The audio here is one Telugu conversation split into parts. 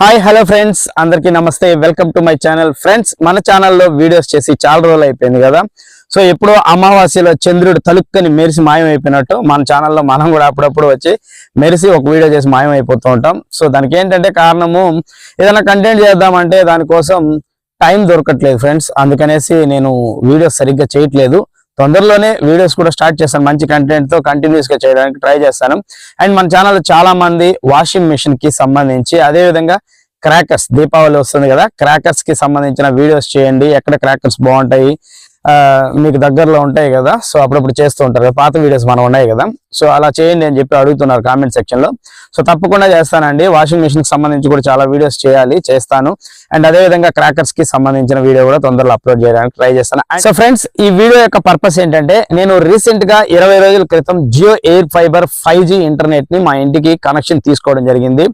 హాయ్ హలో ఫ్రెండ్స్ అందరికీ నమస్తే. Welcome to my channel friends మన ఛానల్లో వీడియోస్ చేసి చాలా రోజులు అయిపోయింది కదా. సో ఎప్పుడో అమావాస్యలో చంద్రుడు తలుక్కని మెరిసి మాయం అయిపోయినట్టు మన ఛానల్లో మనం కూడా అప్పుడప్పుడు వచ్చి మెరిసి ఒక వీడియో చేసి మాయం అయిపోతూ ఉంటాం. సో దానికి ఏంటంటే కారణము ఏదైనా కంటెంట్ చేద్దామంటే దానికోసం టైం దొరకట్లేదు ఫ్రెండ్స్ అందుకనేసి నేను వీడియోస్ సరిగ్గా చేయట్లేదు. తొందరలోనే వీడియోస్ కూడా స్టార్ట్ చేస్తాను. మంచి కంటెంట్తో చేయడానికి ట్రై చేస్తాను. అండ్ మన ఛానల్లో చాలా మంది వాషింగ్ మిషన్కి సంబంధించి అదే విధంగా క్రాకర్స్ దీపావళి వస్తుంది కదా క్రాకర్స్కి సంబంధించిన వీడియోస్ చేయండి. ఎక్కడ క్రాకర్స్ బాగుంటాయి మీకు దగ్గరలో ఉంటాయి కదా సో అప్పుడప్పుడు చేస్తూ ఉంటారు పాత వీడియోస్ మనం ఉన్నాయి కదా. సో అలా చేయండి అని చెప్పి అడుగుతున్నారు కామెంట్ సెక్షన్లో. సో తప్పకుండా చేస్తానండి. వాషింగ్ మిషన్కి సంబంధించి కూడా చాలా వీడియోస్ చేయాలి చేస్తాను. అండ్ అదే విధంగా క్రాకర్స్కి సంబంధించిన వీడియో కూడా తొందరలో అప్లోడ్ చేయడానికి ట్రై చేస్తాను. సో ఫ్రెండ్స్ ఈ వీడియో యొక్క పర్పస్ ఏంటంటే నేను రీసెంట్గా ఇరవై రోజుల క్రితం Jio Air Fiber five G ఇంటర్నెట్ని మా ఇంటికి కనెక్షన్ తీసుకోవడం జరిగింది.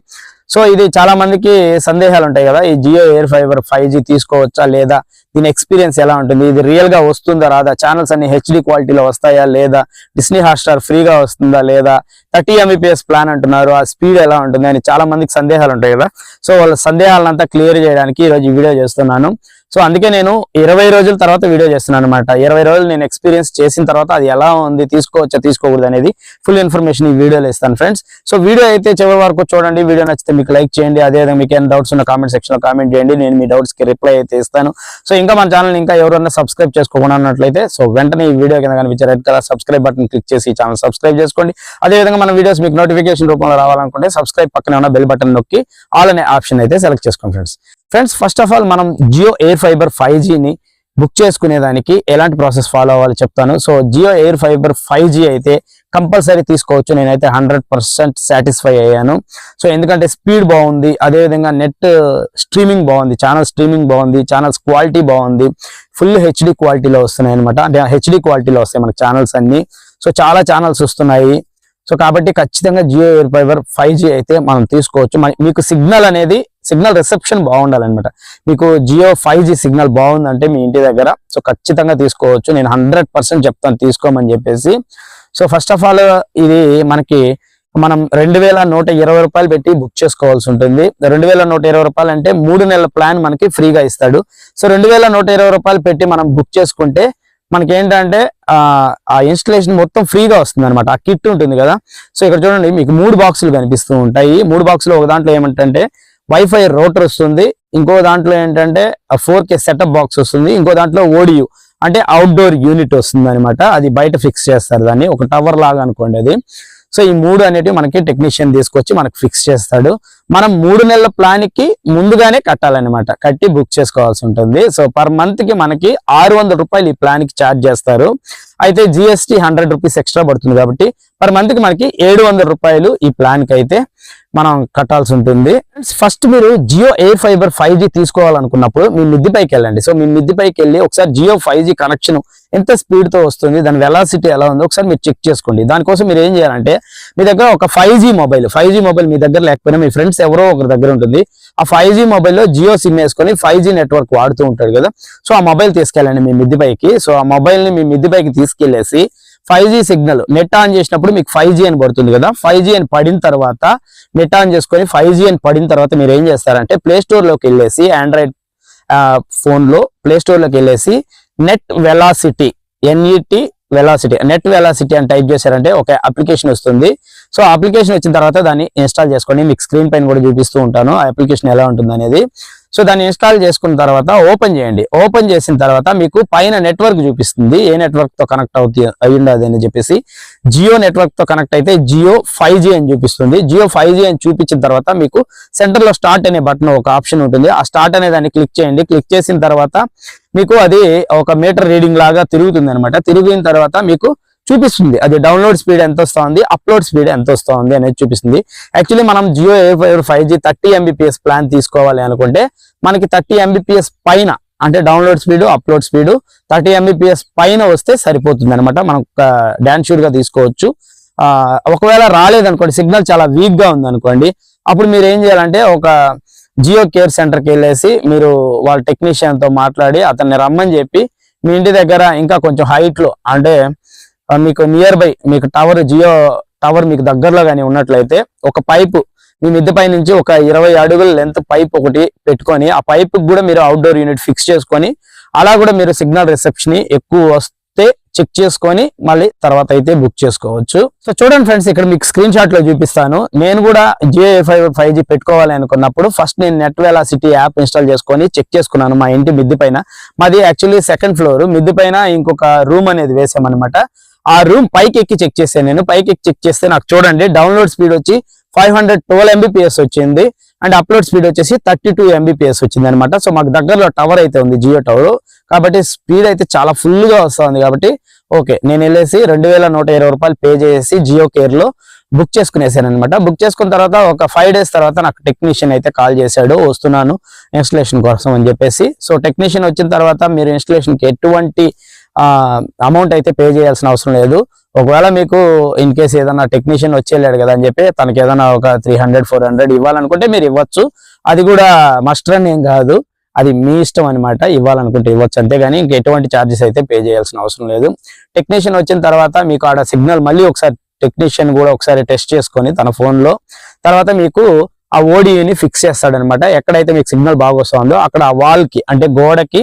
సో ఇది చాలా మందికి సందేహాలు ఉంటాయి కదా ఈ Jio Air Fiber five G తీసుకోవచ్చా లేదా దీని ఎక్స్పీరియన్స్ ఎలా ఉంటుంది ఇది రియల్గా వస్తుందా రాదా ఛానల్స్ అన్ని హెచ్డి క్వాలిటీలో వస్తాయా లేదా డిస్నీ హాట్స్టార్ ఫ్రీగా వస్తుందా లేదా థర్టీ ఎంబీపీఎస్ ప్లాన్ అంటున్నారు ఆ స్పీడ్ ఎలా ఉంటుంది అని చాలా మందికి సందేహాలు ఉంటాయి కదా. సో వాళ్ళ సందేహాలంతా క్లియర్ చేయడానికి ఈ రోజు ఈ వీడియో చేస్తున్నాను. సో అందుకే నేను ఇరవై రోజుల తర్వాత వీడియో చేస్తున్నాను అనమాట ఇరవై రోజులు నేను ఎక్స్పీరియన్స్ చేసిన తర్వాత అది ఎలా ఉంది తీసుకోవచ్చా తీసుకోకూడదు అనేది ఫుల్ ఇన్ఫర్మేషన్ ఈ వీడియోలో ఇస్తాను ఫ్రెండ్స్ సో వీడియో అయితే చివరి వరకు చూడండి. వీడియో నచ్చితే మీకు లైక్ చేయండి. అదేవిధంగా మీకు ఏమైనా డౌట్స్ ఉన్న కామెంట్ సెక్షన్లో కామెంట్ చేయండి. నేను మీ డౌట్స్కి రిప్లై అయితే ఇస్తాను. సో ఇంకా మన ఛానల్ ఇంకా ఎవరైనా సబ్స్క్రైబ్ చేసుకోకుండా ఉన్నట్లయితే సో వెంటనే ఈ వీడియో కింద కనిపించే red colour subscribe button click చేసి ఈ ఛానల్ సబ్స్క్రైబ్ చేసుకోండి. అదేవిధంగా మన వీడియోస్ మీకు నోటిఫికేషన్ రూపంలో రావాలనుకుంటే సబ్స్క్రైబ్ పక్కనే ఉన్న బెల్ బటన్ నొక్కి ఆల్ అనే ఆప్షన్ అయితే సెలెక్ట్ చేసుకోండి friends friends first of all మనం జియో ఎయిర్ ఫైబర్ ఫైవ్ జీని బుక్ చేసుకునేదానికి ఎలాంటి ప్రాసెస్ ఫాలో అవ్వాలి చెప్తాను. So Jio Air Fiber five G అయితే కంపల్సరీ తీసుకోవచ్చు. నేనైతే హండ్రెడ్ పర్సెంట్ సాటిస్ఫై అయ్యాను. సో ఎందుకంటే స్పీడ్ బాగుంది అదేవిధంగా నెట్ స్ట్రీమింగ్ uh, బాగుంది ఛానల్ స్ట్రీమింగ్ బాగుంది ఛానల్స్ క్వాలిటీ బాగుంది ఫుల్ హెచ్డి క్వాలిటీలో వస్తున్నాయి అనమాట అంటే హెచ్డి క్వాలిటీలో వస్తాయి మనకి ఛానల్స్ అన్ని. సో చాలా ఛానల్స్ వస్తున్నాయి. సో కాబట్టి ఖచ్చితంగా Jio air fiber five G అయితే మనం తీసుకోవచ్చు. మీకు సిగ్నల్ అనేది సిగ్నల్ రిసెప్షన్ బాగుండాలన్నమాట. మీకు జియో ఫైవ్ సిగ్నల్ బాగుందంటే మీ ఇంటి దగ్గర సో ఖచ్చితంగా తీసుకోవచ్చు. నేను హండ్రెడ్ పర్సెంట్ చెప్తాను తీసుకోమని చెప్పేసి. సో ఫస్ట్ ఆఫ్ ఆల్ ఇది మనకి మనం రెండు వేల నూట ఇరవై రూపాయలు పెట్టి బుక్ చేసుకోవాల్సి ఉంటుంది. రెండు వేల నూట ఇరవై రూపాయలు అంటే మూడు నెలల ప్లాన్ మనకి ఫ్రీగా ఇస్తాడు. సో రెండు వేల నూట ఇరవై రూపాయలు పెట్టి మనం బుక్ చేసుకుంటే మనకి ఏంటంటే ఆ, ఆ ఇన్స్టలేషన్ మొత్తం ఫ్రీగా వస్తుంది అనమాట ఆ కిట్ ఉంటుంది కదా. సో ఇక్కడ చూడండి మీకు మూడు బాక్సులు కనిపిస్తూ ఉంటాయి. మూడు బాక్సులు ఒక దాంట్లో ఏమంటే వైఫై రోటర్ వస్తుంది. ఇంకో దాంట్లో ఏంటంటే ఫోర్ కే సెటప్ బాక్స్ వస్తుంది. ఇంకో దాంట్లో ఓడియు అంటే అవుట్డోర్ యూనిట్ వస్తుంది అనమాట అది బయట ఫిక్స్ చేస్తారు దాన్ని. ఒక టవర్ లాగా అనుకోండి అది. సో ఈ మూడు అనేటివి మనకి టెక్నీషియన్ తీసుకొచ్చి మనకి ఫిక్స్ చేస్తాడు. మనం మూడు నెలల ప్లాన్కి ముందుగానే కట్టాలన్నమాట. కట్టి బుక్ చేసుకోవాల్సి ఉంటుంది. సో పర్ మంత్కి మనకి ఆరు వందల రూపాయలు ఈ ప్లాన్కి ఛార్జ్ చేస్తారు. అయితే జిఎస్టీ హండ్రెడ్ రూపీస్ ఎక్స్ట్రా పడుతుంది కాబట్టి పర్ మంత్కి మనకి ఏడు వందల రూపాయలు ఈ ప్లాన్కి అయితే మనం కట్టాల్సి ఉంటుంది. ఫస్ట్ మీరు Jio air fiber five G తీసుకోవాలనుకున్నప్పుడు మీ మిద్ది పైకి వెళ్ళండి. సో మీ మిద్ది పైకి వెళ్ళి ఒకసారి జియో ఫైవ్ జీ కనెక్షన్ ఎంత స్పీడ్తో వస్తుంది దాని వెలాసిటీ ఎలా ఉందో ఒకసారి మీరు చెక్ చేసుకోండి. దానికోసం మీరు ఏం చేయాలంటే మీ దగ్గర ఒక ఫైవ్ మొబైల్ ఫైవ్ మొబైల్ మీ దగ్గర లేకపోయినా మీ ఫ్రెండ్స్ ఎవరో ఒకరి దగ్గర ఉంటుంది. ఆ ఫైవ్ జీ మొబైల్లో జియో సిమ్ వేసుకొని ఫైవ్ జీ నెట్వర్క్ వాడుతూ ఉంటాడు కదా. సో ఆ మొబైల్ తీసుకెళ్ళండి మీ మిద్ది పైకి. సో ఆ మొబైల్ని మీ మిద్ది పైకి తీసుకెళ్ళేసి five G signal net on చేసినప్పుడు మీకు ఫైవ్ జీ అని పడుతుంది కదా. ఫైవ్ జీ అని పడిన తర్వాత నెట్ ఆన్ చేసుకొని ఫైవ్ జీ అని పడిన తర్వాత మీరు ఏం చేస్తారంటే ప్లే వెళ్ళేసి ఆండ్రాయిడ్ ఫోన్లో ప్లేస్టోర్లోకి ప్లే వెళ్ళేసి net velocity NET velocity net velocity అని టైప్ చేశారంటే ఒక అప్లికేషన్ వస్తుంది. సో అప్లికేషన్ వచ్చిన తర్వాత దాన్ని ఇన్స్టాల్ చేసుకోండి మీకు స్క్రీన్ పైన కూడా చూపిస్తూ ఉంటాను. ఆ అప్లికేషన్ ఎలా ఉంటుంది అనేది సో దాన్ని ఇన్స్టాల్ చేసుకున్న తర్వాత ఓపెన్ చేయండి. ఓపెన్ చేసిన తర్వాత మీకు పైన నెట్వర్క్ చూపిస్తుంది. ఏ నెట్వర్క్తో కనెక్ట్ అవుతుంది అయ్యుండదు అని చెప్పేసి. జియో నెట్వర్క్తో కనెక్ట్ అయితే జియో ఫైవ్ అని చూపిస్తుంది. జియో ఫైవ్ అని చూపించిన తర్వాత మీకు సెంటర్లో స్టార్ట్ అనే బటన్ ఒక ఆప్షన్ ఉంటుంది. ఆ స్టార్ట్ అనే దాన్ని క్లిక్ చేయండి. క్లిక్ చేసిన తర్వాత మీకు అది ఒక మీటర్ రీడింగ్ లాగా తిరుగుతుంది అనమాట తిరిగిన తర్వాత మీకు చూపిస్తుంది. అది డౌన్లోడ్ స్పీడ్ ఎంత వస్తుంది అప్లోడ్ స్పీడ్ ఎంత వస్తుంది అనేది చూపిస్తుంది. యాక్చువల్లీ మనం Jio A five five G thirty Mbps plan తీసుకోవాలి అనుకుంటే మనకి థర్టీ ఎంబీపీఎస్ పైన అంటే download speed upload speed thirty Mbps పైన వస్తే సరిపోతుంది అనమాట మనం డాన్స్ షూట్గా తీసుకోవచ్చు. ఒకవేళ రాలేదనుకోండి సిగ్నల్ చాలా వీక్గా ఉందనుకోండి ఉంది అనుకోండి అప్పుడు మీరు ఏం చేయాలంటే ఒక జియో కేర్ సెంటర్కి వెళ్ళేసి మీరు వాళ్ళ టెక్నీషియన్తో మాట్లాడి అతన్ని రమ్మని చెప్పి మీ ఇంటి దగ్గర ఇంకా కొంచెం హైట్లో అంటే మీకు నియర్ బై మీకు టవర్ జియో టవర్ మీకు దగ్గరలో కానీ ఉన్నట్లయితే ఒక పైపు మీ మిద్దె పై నుంచి ఒక ఇరవై అడుగుల లెంత్ పైప్ ఒకటి పెట్టుకొని ఆ పైప్ కూడా మీరు అవుట్డోర్ యూనిట్ ఫిక్స్ చేసుకొని అలా కూడా మీరు సిగ్నల్ రిసెప్షన్ ఎక్కువ వస్తే చెక్ చేసుకొని మళ్ళీ తర్వాత అయితే బుక్ చేసుకోవచ్చు. సో చూడండి ఫ్రెండ్స్ ఇక్కడ మీకు స్క్రీన్ షాట్లో చూపిస్తాను. నేను కూడా జియో ఫైవ్ ఫైవ్ జీ పెట్టుకోవాలి అనుకున్నప్పుడు ఫస్ట్ నేను నెట్ సిటీ యాప్ ఇన్స్టాల్ చేసుకొని చెక్ చేసుకున్నాను మా ఇంటి మిద్ది పైన. మాది యాక్చువల్లీ సెకండ్ ఫ్లోర్ మిద్ది పైన ఇంకొక రూమ్ అనేది వేసామన్నమాట. ఆ రూమ్ పైకి ఎక్కి చెక్ చేశాను నేను పైకి ఎక్కి చెక్ చేస్తే నాకు చూడండి డౌన్లోడ్ స్పీడ్ వచ్చి ఫైవ్ హండ్రెడ్ ట్వెల్వ్ ఎంబీపీఎస్ వచ్చింది. అండ్ అప్లోడ్ స్పీడ్ వచ్చేసి థర్టీ టూ ఎంబీపీఎస్ వచ్చింది అనమాట సో మాకు దగ్గరలో టవర్ అయితే ఉంది జియో టవర్ కాబట్టి స్పీడ్ అయితే చాలా ఫుల్గా వస్తుంది కాబట్టి ఓకే నేను వెళ్ళేసి రెండు వేల నూట ఇరవై రూపాయలు పే చేసి జియో కేర్లో బుక్ చేసుకునేసాను అనమాట బుక్ చేసుకున్న తర్వాత ఒక ఫైవ్ డేస్ తర్వాత నాకు టెక్నీషియన్ అయితే కాల్ చేశాడు వస్తున్నాను ఇన్స్టలేషన్ కోసం అని చెప్పేసి. సో టెక్నీషియన్ వచ్చిన తర్వాత మీరు ఇన్స్టలేషన్కి ఎటువంటి అమౌంట్ అయితే పే చేయాల్సిన అవసరం లేదు. ఒకవేళ మీకు ఇన్ కేస్ ఏదైనా టెక్నీషియన్ వచ్చేయలేడు కదా అని చెప్పి తనకి ఏదైనా ఒక త్రీ హండ్రెడ్ ఫోర్ హండ్రెడ్ ఇవ్వాలనుకుంటే మీరు ఇవ్వచ్చు. అది కూడా మస్ట్ రన్ ఏం కాదు. అది మీ ఇష్టం అనమాట ఇవ్వాలనుకుంటే ఇవ్వచ్చు. అంతేగాని ఇంక ఎటువంటి ఛార్జెస్ అయితే పే చేయాల్సిన అవసరం లేదు. టెక్నీషియన్ వచ్చిన తర్వాత మీకు ఆడ సిగ్నల్ మళ్ళీ ఒకసారి టెక్నీషియన్ కూడా ఒకసారి టెస్ట్ చేసుకొని తన ఫోన్లో తర్వాత మీకు ఆ ఓడిని ఫిక్స్ చేస్తాడనమాట ఎక్కడైతే మీకు సిగ్నల్ బాగా వస్తుందో అక్కడ ఆ వాల్కి అంటే గోడకి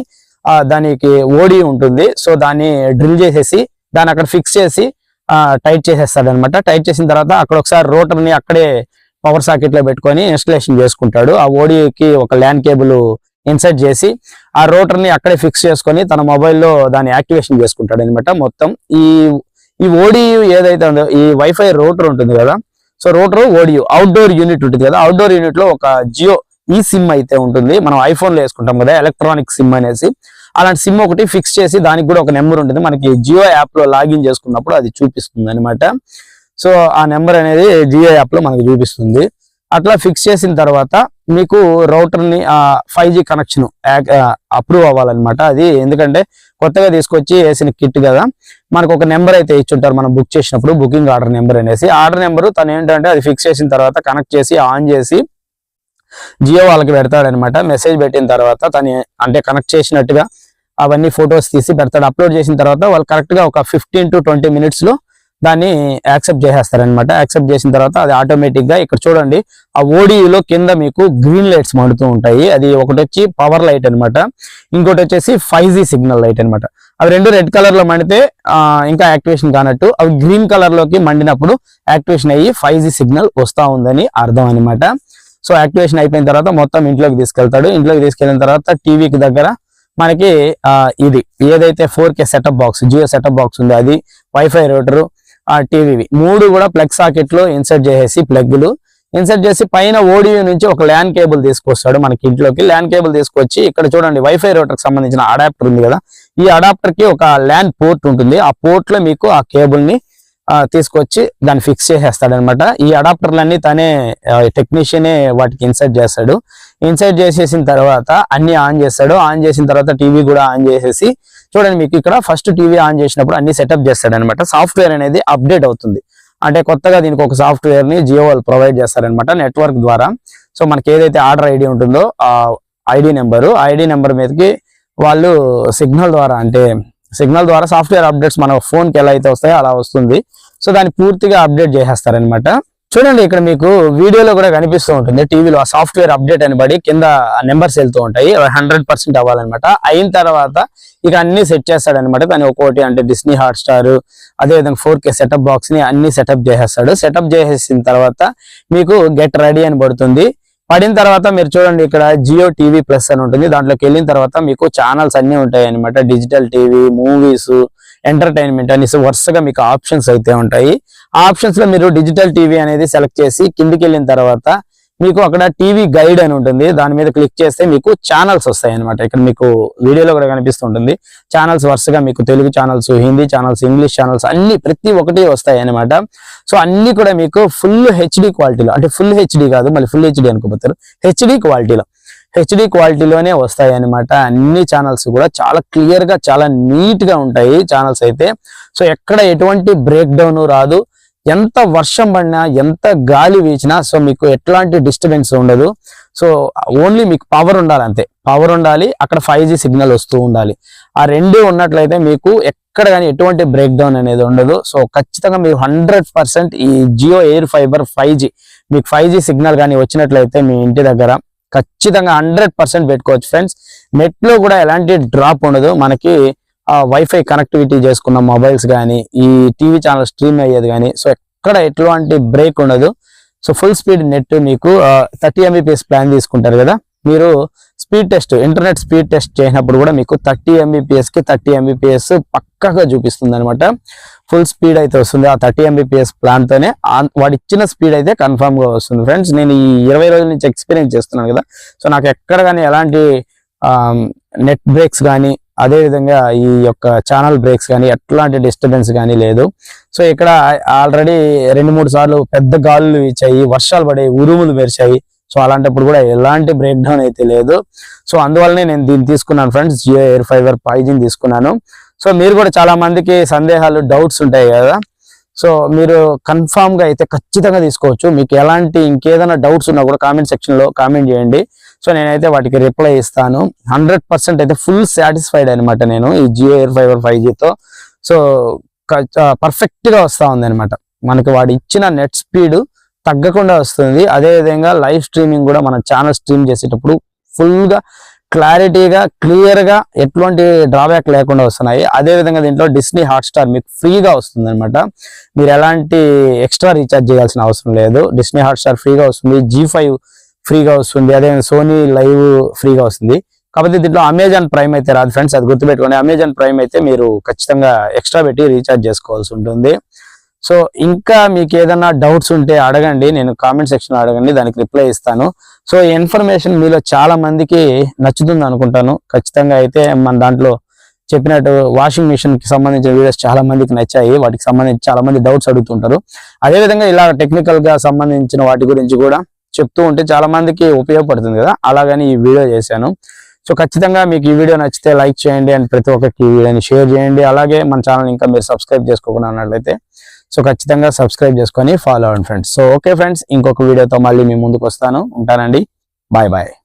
దానికి ఓడి ఉంటుంది. సో దాన్ని డ్రిల్ చేసేసి దాన్ని అక్కడ ఫిక్స్ చేసి టైట్ చేసేస్తాడు అనమాట టైట్ చేసిన తర్వాత అక్కడ ఒకసారి రోటర్ని అక్కడే పవర్ సాకెట్లో పెట్టుకొని ఇన్స్టలేషన్ చేసుకుంటాడు. ఆ ఓడికి ఒక ల్యాండ్ కేబుల్ ఇన్సర్ట్ చేసి ఆ రోటర్ని అక్కడే ఫిక్స్ చేసుకొని తన మొబైల్లో దాన్ని యాక్టివేషన్ చేసుకుంటాడు అనమాట మొత్తం. ఈ ఈ ఓడియు ఏదైతే ఉందో ఈ వైఫై రోటర్ ఉంటుంది కదా so router ODU outdoor unit ఉంటుంది కదా అవుట్డోర్ యూనిట్లో ఒక జియో ఈ సిమ్ అయితే ఉంటుంది. మనం ఐఫోన్లో వేసుకుంటాం కదా ఎలక్ట్రానిక్ సిమ్ అనేసి. అలాంటి సిమ్ ఒకటి ఫిక్స్ చేసి దానికి కూడా ఒక నెంబర్ ఉంటుంది. మనకి జియో యాప్లో లాగిన్ చేసుకున్నప్పుడు అది చూపిస్తుంది అనమాట సో ఆ నెంబర్ అనేది జియో యాప్లో మనకి చూపిస్తుంది. అట్లా ఫిక్స్ చేసిన తర్వాత మీకు రౌటర్ని ఫైవ్ జీ కనెక్షన్ అప్రూవ్ అవ్వాలన్నమాట అది. ఎందుకంటే కొత్తగా తీసుకొచ్చి వేసిన కిట్ కదా. మనకు ఒక నెంబర్ అయితే ఇచ్చుంటారు మనం బుక్ చేసినప్పుడు బుకింగ్ ఆర్డర్ నెంబర్ అనేసి. ఆర్డర్ నెంబర్ తను ఏంటంటే అది ఫిక్స్ చేసిన తర్వాత కనెక్ట్ చేసి ఆన్ చేసి జియో వాళ్ళకి పెడతాడనమాట. మెసేజ్ పెట్టిన తర్వాత తను అంటే కనెక్ట్ చేసినట్టుగా అవన్నీ ఫొటోస్ తీసి పెడతాడు. అప్లోడ్ చేసిన తర్వాత వాళ్ళు కరెక్ట్గా ఒక ఫిఫ్టీన్ టు ట్వంటీ మినిట్స్లో దాన్ని యాక్సెప్ట్ చేసేస్తారనమాట. యాక్సెప్ట్ చేసిన తర్వాత అది ఆటోమేటిక్గా ఇక్కడ చూడండి ఆ ఓడిలో కింద మీకు గ్రీన్ లైట్స్ మండుతూ ఉంటాయి. అది ఒకటి వచ్చి పవర్ లైట్ అన్నమాట ఇంకోటి వచ్చేసి ఫైవ్ సిగ్నల్ లైట్ అన్నమాట అవి రెండు రెడ్ కలర్లో మండితే ఇంకా యాక్టివేషన్ కానట్టు అవి గ్రీన్ కలర్లోకి మండినప్పుడు యాక్టివేషన్ అయ్యి ఫైవ్ జీ సిగ్నల్ వస్తూ ఉందని అర్థం అనమాట. సో యాక్టివేషన్ అయిపోయిన తర్వాత మొత్తం ఇంట్లోకి తీసుకెళ్తాడు. ఇంట్లోకి తీసుకెళ్ళిన తర్వాత టీవీకి దగ్గర మనకి ఇది ఏదైతే four K setup box Jio setup box ఉందో అది వైఫై రోటరు ఆ టీవీవి. మూడు కూడా ప్లగ్ సాకెట్లో ఇన్సర్ట్ చేసేసి ప్లగ్లు ఇన్సర్ట్ చేసి పైన ఓడియో నుంచి ఒక ల్యాన్ కేబుల్ తీసుకొస్తాడు మనకి ఇంట్లోకి. ల్యాన్ కేబుల్ తీసుకొచ్చి ఇక్కడ చూడండి వైఫై రోటర్కి సంబంధించిన అడాప్టర్ ఉంది కదా. ఈ అడాప్టర్కి ఒక ల్యాన్ పోర్ట్ ఉంటుంది. ఆ పోర్ట్లో మీకు ఆ కేబుల్ని తీసుకొచ్చి దాన్ని ఫిక్స్ చేసేస్తాడు అనమాట ఈ అడాప్టర్లన్నీ తనే టెక్నీషియనే వాటికి ఇన్సర్ట్ చేస్తాడు. ఇన్సర్ట్ చేసేసిన తర్వాత అన్ని ఆన్ చేస్తాడు. ఆన్ చేసిన తర్వాత టీవీ కూడా ఆన్ చేసేసి చూడండి మీకు ఇక్కడ ఫస్ట్ టీవీ ఆన్ చేసినప్పుడు అన్ని సెటప్ చేస్తాడు అనమాట సాఫ్ట్వేర్ అనేది అప్డేట్ అవుతుంది. అంటే కొత్తగా దీనికి ఒక సాఫ్ట్వేర్ని జియో వాళ్ళు ప్రొవైడ్ చేస్తారనమాట నెట్వర్క్ ద్వారా. సో మనకి ఏదైతే ఆర్డర్ ఐడి ఉంటుందో ఆ ఐడి నెంబరు ఐడి నెంబర్ మీదకి వాళ్ళు సిగ్నల్ ద్వారా అంటే సిగ్నల్ ద్వారా సాఫ్ట్వేర్ అప్డేట్స్ మన ఫోన్కి ఎలా అయితే వస్తాయో అలా వస్తుంది. సో దాన్ని పూర్తిగా అప్డేట్ చేసేస్తారనమాట చూడండి ఇక్కడ మీకు వీడియోలో కూడా కనిపిస్తూ ఉంటుంది టీవీలో ఆ సాఫ్ట్వేర్ అప్డేట్ అని పడి కింద నెంబర్స్ వెళ్తూ ఉంటాయి. హండ్రెడ్ పర్సెంట్ అవ్వాలన్నమాట. అయిన తర్వాత ఇక అన్ని సెట్ చేస్తాడనమాట దాని ఒక్కోటి అంటే డిస్నీ హాట్ స్టార్ అదేవిధంగా ఫోర్ కే సెటప్ బాక్స్ని అన్ని సెటప్ చేసేస్తాడు. సెటప్ చేసేసిన తర్వాత మీకు గెట్ రెడీ అని పడుతుంది. పడిన తర్వాత మీరు చూడండి ఇక్కడ జియో టీవీ ప్లస్ అని ఉంటుంది. దాంట్లోకి వెళ్ళిన తర్వాత మీకు ఛానల్స్ అన్ని ఉంటాయి అనమాట డిజిటల్ టీవీ మూవీస్ ఎంటర్టైన్మెంట్ అనేసి వరుసగా మీకు ఆప్షన్స్ అయితే ఉంటాయి. ఆ ఆప్షన్స్లో మీరు డిజిటల్ టీవీ అనేది సెలెక్ట్ చేసి కిందికి వెళ్ళిన తర్వాత మీకు అక్కడ టీవీ గైడ్ అని ఉంటుంది. దాని మీద క్లిక్ చేస్తే మీకు ఛానల్స్ వస్తాయి అనమాట ఇక్కడ మీకు వీడియోలో కూడా కనిపిస్తుంటుంది ఛానల్స్ వరుసగా మీకు Telugu channels Hindi channels English channels అన్ని ప్రతి ఒక్కటి వస్తాయి అనమాట సో అన్ని కూడా మీకు ఫుల్ హెచ్డి క్వాలిటీలో అంటే ఫుల్ హెచ్డి కాదు మళ్ళీ ఫుల్ హెచ్డి అనుకోపోతారు హెచ్డి క్వాలిటీలో హెచ్డి క్వాలిటీలోనే వస్తాయి అన్నమాట అన్ని ఛానల్స్ కూడా చాలా క్లియర్గా చాలా నీట్గా ఉంటాయి ఛానల్స్ అయితే. సో ఎక్కడ ఎటువంటి బ్రేక్ డౌన్ రాదు. ఎంత వర్షం పడినా ఎంత గాలి వీచినా సో మీకు ఎట్లాంటి డిస్టర్బెన్స్ ఉండదు. సో ఓన్లీ మీకు పవర్ ఉండాలి అంతే. పవర్ ఉండాలి అక్కడ ఫైవ్ సిగ్నల్ వస్తూ ఉండాలి. ఆ రెండే ఉన్నట్లయితే మీకు ఎక్కడ కానీ ఎటువంటి బ్రేక్ డౌన్ అనేది ఉండదు. సో ఖచ్చితంగా మీరు హండ్రెడ్ పర్సెంట్ ఈ జియో ఎయిర్ ఫైబర్ ఫైవ్ మీకు ఫైవ్ సిగ్నల్ కానీ వచ్చినట్లయితే మీ ఇంటి దగ్గర ఖచ్చితంగా హండ్రెడ్ పర్సెంట్ పెట్టుకోవచ్చు ఫ్రెండ్స్. నెట్లో కూడా ఎలాంటి డ్రాప్ ఉండదు. మనకి వైఫై కనెక్టివిటీ చేసుకున్న మొబైల్స్ కానీ ఈ టీవీ ఛానల్ స్ట్రీమ్ అయ్యేది కానీ సో ఎక్కడ ఎట్లాంటి బ్రేక్ ఉండదు. సో ఫుల్ స్పీడ్ నెట్ మీకు థర్టీ ఎంబీపీఎస్ ప్లాన్ తీసుకుంటారు కదా. మీరు speed test internet speed test చేసినప్పుడు కూడా మీకు థర్టీ ఎంబీపీఎస్కి థర్టీ ఎంబీపీఎస్ పక్కగా చూపిస్తుంది అనమాట ఫుల్ స్పీడ్ అయితే వస్తుంది. ఆ థర్టీ ఎంబీపీఎస్ ప్లాన్ తోనే వాడు ఇచ్చిన స్పీడ్ అయితే కన్ఫర్మ్గా వస్తుంది. ఫ్రెండ్స్ నేను ఈ ఇరవై రోజుల నుంచి ఎక్స్పీరియన్స్ చేస్తున్నాను కదా. సో నాకు ఎక్కడ కానీ ఎలాంటి నెట్ బ్రేక్స్ కానీ అదే విధంగా ఈ యొక్క ఛానల్ బ్రేక్స్ కానీ ఎట్లాంటి డిస్టర్బెన్స్ కానీ లేదు. సో ఇక్కడ ఆల్రెడీ రెండు మూడు సార్లు పెద్ద గాలులు ఇచ్చాయి వర్షాలు పడే ఉరుములు మెరిచాయి సో అలాంటప్పుడు కూడా ఎలాంటి బ్రేక్ డౌన్ అయితే లేదు. సో అందువల్లనే నేను దీన్ని తీసుకున్నాను ఫ్రెండ్స్. జియో ఎయిర్ ఫైబర్ పైజిన్ తీసుకున్నాను. సో మీరు కూడా చాలా మందికి సందేహాలు డౌట్స్ ఉంటాయి కదా. సో మీరు కన్ఫామ్గా అయితే ఖచ్చితంగా తీసుకోవచ్చు. మీకు ఎలాంటి ఇంకేదైనా డౌట్స్ ఉన్నా కూడా కామెంట్ సెక్షన్లో కామెంట్ చేయండి. సో నేనైతే వాటికి రిప్లై ఇస్తాను. హండ్రెడ్ పర్సెంట్ అయితే ఫుల్ సాటిస్ఫైడ్ అనమాట నేను ఈ జియో ఎయిర్ ఫైబర్ ఫైవ్ జీతో సో పర్ఫెక్ట్గా వస్తూ వస్తా ఉంది అనమాట మనకి వాడు ఇచ్చిన నెట్ స్పీడ్ తగ్గకుండా వస్తుంది. అదే విధంగా లైవ్ స్ట్రీమింగ్ కూడా మన ఛానల్ స్ట్రీమ్ చేసేటప్పుడు ఫుల్గా క్లారిటీగా క్లియర్గా ఎటువంటి డ్రాబ్యాక్ లేకుండా వస్తున్నాయి. అదే విధంగా దీంట్లో డిస్నీ హాట్ స్టార్ మీకు ఫ్రీగా వస్తుంది అనమాట మీరు ఎలాంటి ఎక్స్ట్రా రీఛార్జ్ చేయాల్సిన అవసరం లేదు. డిస్నీ హాట్ స్టార్ ఫ్రీగా వస్తుంది. జీ ఫైవ్ ఫ్రీగా వస్తుంది. అదే సోనీ లైవ్ ఫ్రీగా వస్తుంది. కాకపోతే దీంట్లో అమెజాన్ ప్రైమ్ అయితే రాదు. ఫ్రెండ్స్ అది గుర్తుపెట్టుకోండి. అమెజాన్ ప్రైమ్ అయితే మీరు ఖచ్చితంగా ఎక్స్ట్రా పెట్టి రీఛార్జ్ చేసుకోవాల్సి ఉంటుంది. సో ఇంకా మీకు ఏదైనా డౌట్స్ ఉంటే అడగండి నేను కామెంట్ సెక్షన్ అడగండి దానికి రిప్లై ఇస్తాను. సో ఈ ఇన్ఫర్మేషన్ మీలో చాలా మందికి నచ్చుతుంది అనుకుంటాను. ఖచ్చితంగా అయితే మన దాంట్లో చెప్పినట్టు వాషింగ్ మిషన్కి సంబంధించిన వీడియోస్ చాలా మందికి నచ్చాయి. వాటికి సంబంధించి చాలా మంది డౌట్స్ అడుగుతుంటారు. అదే విధంగా ఇలా టెక్నికల్గా సంబంధించిన వాటి గురించి కూడా చెప్తూ ఉంటే చాలా మందికి ఉపయోగపడుతుంది కదా. అలాగని ఈ వీడియో చేశాను. సో ఖచ్చితంగా మీకు ఈ వీడియో నచ్చితే లైక్ చేయండి. అండ్ ప్రతి ఒక్కరికి ఈ వీడియోని షేర్ చేయండి. అలాగే మన ఛానల్ ఇంకా మీరు సబ్స్క్రైబ్ చేసుకోకుండా ఉన్నట్లయితే సో ఖచ్చితంగా సబ్స్క్రైబ్ చేసుకొని ఫాలో అవ్వండి ఫ్రెండ్స్ సో ఓకే ఫ్రెండ్స్ ఇంకొక వీడియోతో మళ్ళీ మీ ముందుకు వస్తాను. ఉంటానండి. Bye bye